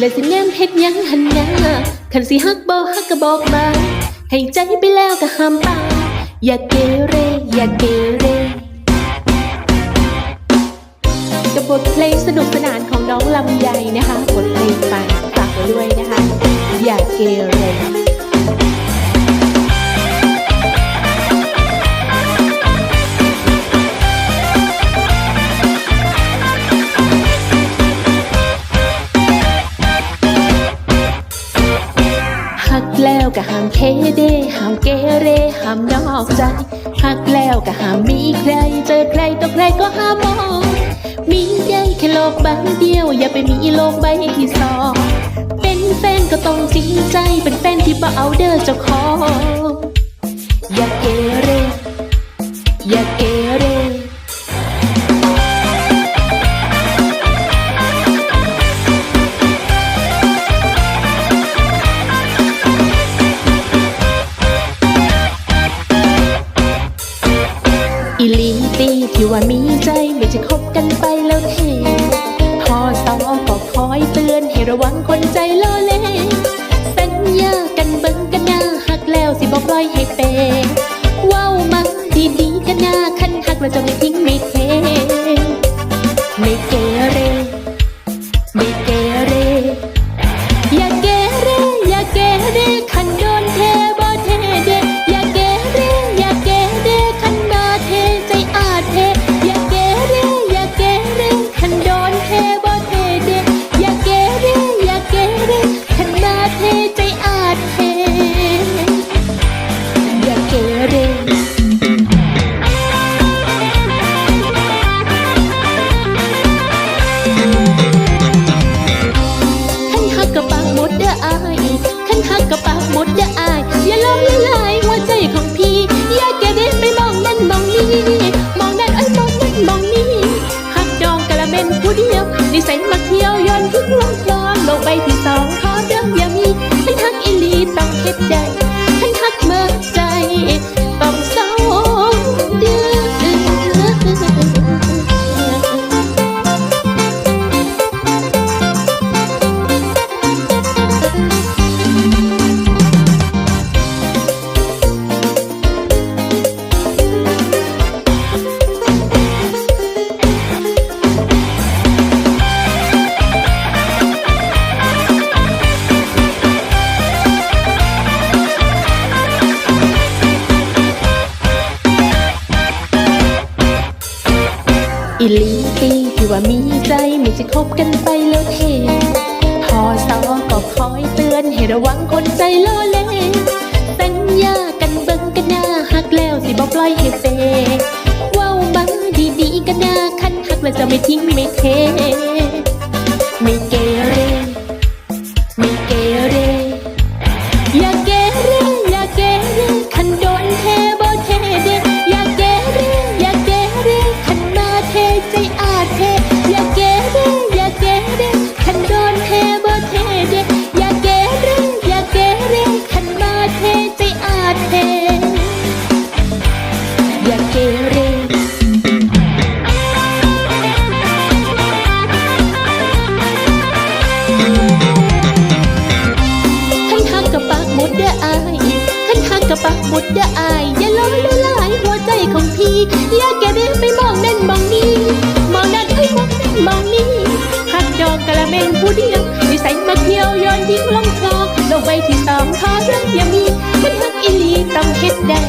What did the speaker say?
และสิแนมเฮ็ดยังหันหน้าคันสิฮักบ่ฮักก็บอกมา ให้ใจไปแล้วก็ห้ามปาอย่าเกเร อย่าเกเร กับบทเพลงสนุกสนานของน้องลำไยนะคะ บทเพลงปังฝากไว้ด้วยนะคะ อย่าเกเร วก็ห้ามเคเดห้ามเกเรห้ามนอกใจหักแล้วก็ห้ามมีใคร เจอใครต่อใครก็ห้ามมองมีได้แค่โลกใบเดียว อย่าไปมีโลกใบที่สองเป็นแฟนก็ต้องจริงใจ เป็นแฟนที่บ่เอาเด้อเจ้าของอย่าเกเรอย่าเก ตีที่ว่ามีใจไม่จะคบกันไปแล้วเทพอสอก็คอยเตือนให้ระวังคนใจล่อเล่สัญญากันเบิ่งกันหน้าหักแล้วสิบอกปล่อยให้เปว้าวมาดีดีกันหน้าคันหักแล้วจะไม่ทิ้ง เร อีลีตีที่ว่ามีใจไม่จะคบกันไปแล้วเทพอสอก็คอยเตือนให้ระวังคนใจโลเลสัญญากันเบิ่งกันหน้าหักแล้วสิบ่ปล่อยให้เปเว้ามาดีๆกันหน้าคันหักแล้วจะไม่ทิ้งไม่เท ขันทักกับปากมดเด้ออายขันทักกับปากมดเด้ออายอย่าล้มลลายหัวใจของพีอย่าแกเบี้ยไปมองน่นมองนี่มองนั่นอ้ยมองน่นมองนี่หักดอกกระเบนผู้เดียวนิสัยมาเที่ยวย้อนทิ้งลงคลองโลกใบที่สอมขอเรื่องย่ามีขันทักอิลีต้องเฮ็ดได้